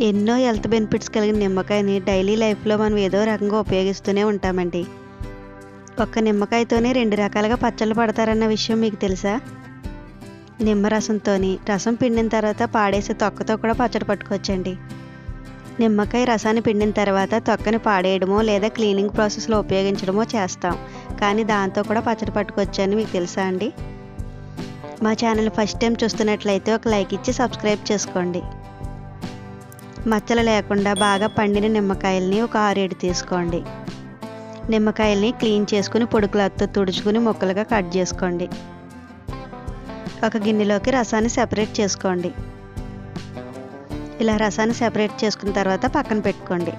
ఎన్నో health benefits కలిగిన నిమ్మకాయని డైలీ లైఫ్లో మనం ఏదో రకంగా ఉపయోగిస్తూనే ఉంటామండి. ఒక్క నిమ్మకాయతోనే రెండు రకాలుగా పచ్చళ్ళు పడతారన్న విషయం మీకు తెలుసా? నిమ్మరసంతో రసం పిండిన తర్వాత పాడేసి తొక్కతో కూడా పచ్చడి పట్టుకోవచ్చండి. నిమ్మకాయ రసాన్ని పిండిన తర్వాత తొక్కని పాడేయడమో లేదా క్లీనింగ్ ప్రాసెస్లో ఉపయోగించడమో చేస్తాం. కానీ దాంతో కూడా పచ్చడి పట్టుకోవచ్చు మీకు తెలుసా అండి? మా ఛానల్ ఫస్ట్ టైం చూస్తున్నట్లయితే ఒక లైక్ ఇచ్చి సబ్స్క్రైబ్ చేసుకోండి. మచ్చలు లేకుండా బాగా పండిన నిమ్మకాయల్ని ఒక ఆరేడు తీసుకోండి. నిమ్మకాయల్ని క్లీన్ చేసుకుని పొడుకులతో తుడుచుకుని ముక్కలుగా కట్ చేసుకోండి. ఒక గిన్నెలోకి రసాన్ని సెపరేట్ చేసుకోండి. ఇలా రసాన్ని సెపరేట్ చేసుకున్న తర్వాత పక్కన పెట్టుకోండి.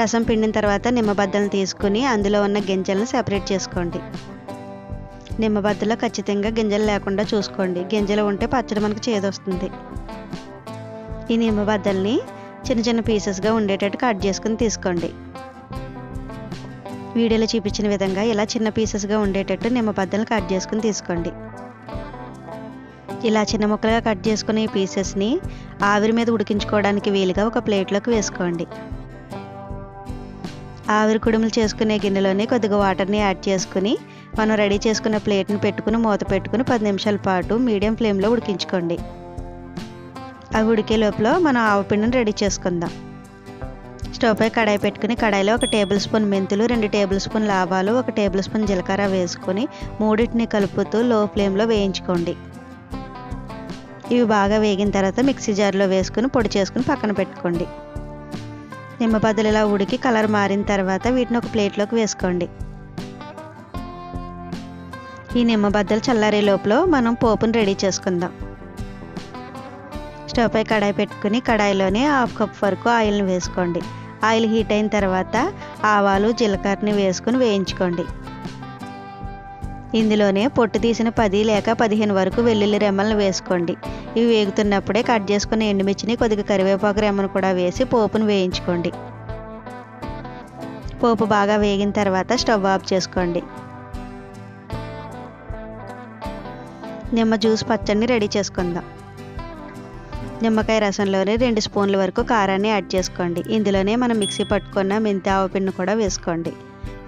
రసం పిండిన తర్వాత నిమ్మబద్దలను తీసుకుని అందులో ఉన్న గింజలను సెపరేట్ చేసుకోండి. నిమ్మబద్దలో ఖచ్చితంగా గింజలు లేకుండా చూసుకోండి. గింజలు ఉంటే పచ్చడి మనకు చేదొస్తుంది. ఈ నిమ్మబద్దల్ని చిన్న చిన్న పీసెస్గా ఉండేటట్టు కట్ చేసుకుని తీసుకోండి. వీడియోలో చూపించిన విధంగా ఇలా చిన్న పీసెస్గా ఉండేటట్టు నిమ్మబద్దలు కట్ చేసుకుని తీసుకోండి. ఇలా చిన్న ముక్కలుగా కట్ చేసుకునే ఈ పీసెస్ని ఆవిరి మీద ఉడికించుకోవడానికి వీలుగా ఒక ప్లేట్లోకి వేసుకోండి. ఆవిరి కుడుములు చేసుకునే గిన్నెలోనే కొద్దిగా వాటర్ని యాడ్ చేసుకుని మనం రెడీ చేసుకున్న ప్లేట్ని పెట్టుకుని మూత పెట్టుకుని పది నిమిషాల పాటు మీడియం ఫ్లేమ్లో ఉడికించుకోండి. అవి ఉడికే లోపల మనం ఆవపిండిని రెడీ చేసుకుందాం. స్టవ్ పై కడాయి పెట్టుకుని కడాయిలో ఒక టేబుల్ స్పూన్ మెంతులు రెండు టేబుల్ స్పూన్ ఆవాలు ఒక టేబుల్ స్పూన్ జీలకర్ర వేసుకొని మూడింటిని కలుపుతూ లో ఫ్లేమ్లో వేయించుకోండి. ఇవి బాగా వేగిన తర్వాత మిక్సీ జార్లో వేసుకుని పొడి చేసుకుని పక్కన పెట్టుకోండి. నిమ్మబద్దలు ఇలా ఉడికి కలర్ మారిన తర్వాత వీటిని ఒక ప్లేట్లోకి వేసుకోండి. ఈ నిమ్మబద్దలు చల్లారే లోపల మనం పోపుని రెడీ చేసుకుందాం. స్టవ్ పై కడాయి పెట్టుకుని కడాయిలోనే హాఫ్ కప్ వరకు ఆయిల్ని వేసుకోండి. ఆయిల్ హీట్ అయిన తర్వాత ఆవాలు జీలకర్రని వేసుకుని వేయించుకోండి. ఇందులోనే పొట్టు తీసిన పది లేక పదిహేను వరకు వెల్లుల్లి రెమ్మలను వేసుకోండి. ఇవి వేగుతున్నప్పుడే కట్ చేసుకున్న ఎండుమిర్చిని కొద్దిగా కరివేపాకు రెమ్మను కూడా వేసి పోపును వేయించుకోండి. పోపు బాగా వేగిన తర్వాత స్టవ్ ఆఫ్ చేసుకోండి. నిమ్మ జ్యూస్ పచ్చడిని రెడీ చేసుకుందాం. నిమ్మకాయ రసంలోనే రెండు స్పూన్ల వరకు కారాన్ని యాడ్ చేసుకోండి. ఇందులోనే మనం మిక్సీ పట్టుకున్న మెంతి ఆవపిండిని కూడా వేసుకోండి.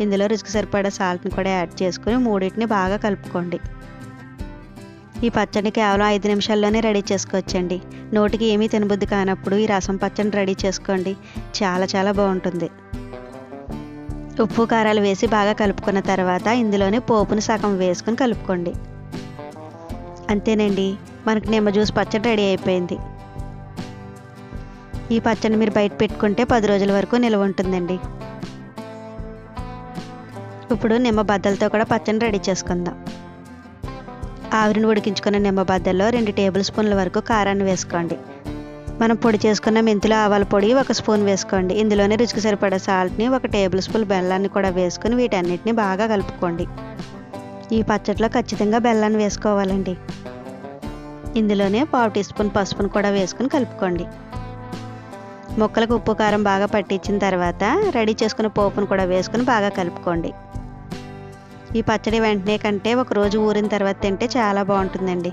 ఇందులో రుచికి సరిపడా సాల్ట్ని కూడా యాడ్ చేసుకుని మూడింటిని బాగా కలుపుకోండి. ఈ పచ్చడి కేవలం ఐదు నిమిషాల్లోనే రెడీ చేసుకోవచ్చండి. నోటికి ఏమీ తినబుద్ధి కానప్పుడు ఈ రసం పచ్చడిని రెడీ చేసుకోండి. చాలా చాలా బాగుంటుంది. ఉప్పు కారాలు వేసి బాగా కలుపుకున్న తర్వాత ఇందులోనే పోపుని సగం వేసుకుని కలుపుకోండి. అంతేనండి. మనకు నిమ్మ జ్యూస్ పచ్చడి రెడీ అయిపోయింది. ఈ పచ్చని మీరు బయట పెట్టుకుంటే పది రోజుల వరకు నిల్వ ఉంటుందండి. ఇప్పుడు నిమ్మ బద్దలతో కూడా పచ్చడిని రెడీ చేసుకుందాం. ఆవిరిని ఉడికించుకున్న నిమ్మ బద్దల్లో రెండు టేబుల్ స్పూన్ల వరకు కారాన్ని వేసుకోండి. మనం పొడి చేసుకున్న మెంతులు ఆవాల పొడి ఒక స్పూన్ వేసుకోండి. ఇందులోనే రుచికి సరిపడే సాల్ట్ని ఒక టేబుల్ స్పూన్ బెల్లాన్ని కూడా వేసుకుని వీటన్నిటిని బాగా కలుపుకోండి. ఈ పచ్చడిలో ఖచ్చితంగా బెల్లాన్ని వేసుకోవాలండి. ఇందులోనే పావు టీ స్పూన్ పసుపును కూడా వేసుకుని కలుపుకోండి. ముక్కలకు ఉప్పు కారం బాగా పట్టించిన తర్వాత రెడీ చేసుకున్న పోపును కూడా వేసుకుని బాగా కలుపుకోండి. ఈ పచ్చడి వెంటనే కంటే ఒక రోజు ఊరిన తర్వాత తింటే చాలా బాగుంటుందండి.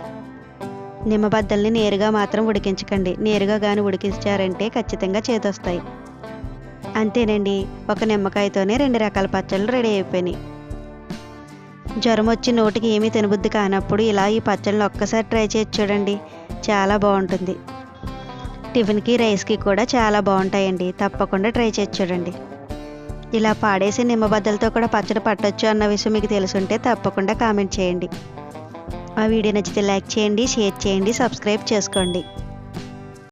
నిమ్మబద్దల్ని నేరుగా మాత్రం ఉడికించకండి. నేరుగా కానీ ఉడికించారంటే ఖచ్చితంగా చేతొస్తాయి అంతేనండి ఒక నిమ్మకాయతోనే రెండు రకాల పచ్చళ్ళు రెడీ అయిపోయినాయి. జ్వరం వచ్చి నోటికి ఏమీ తినబుద్ధి కానప్పుడు ఇలా ఈ పచ్చళ్ళని ఒక్కసారి ట్రై చేసి చూడండి. చాలా బాగుంటుంది. టిఫిన్కి రైస్కి కూడా చాలా బాగుంటాయండి. తప్పకుండా ట్రై చేసి చూడండి. ఇలా పాడేసి నిమ్మబద్దలతో కూడా పచ్చడి పట్టొచ్చు అన్న విషయం మీకు తెలుసుంటే తప్పకుండా కామెంట్ చేయండి. ఆ వీడియో నచ్చితే లైక్ చేయండి షేర్ చేయండి సబ్స్క్రైబ్ చేసుకోండి.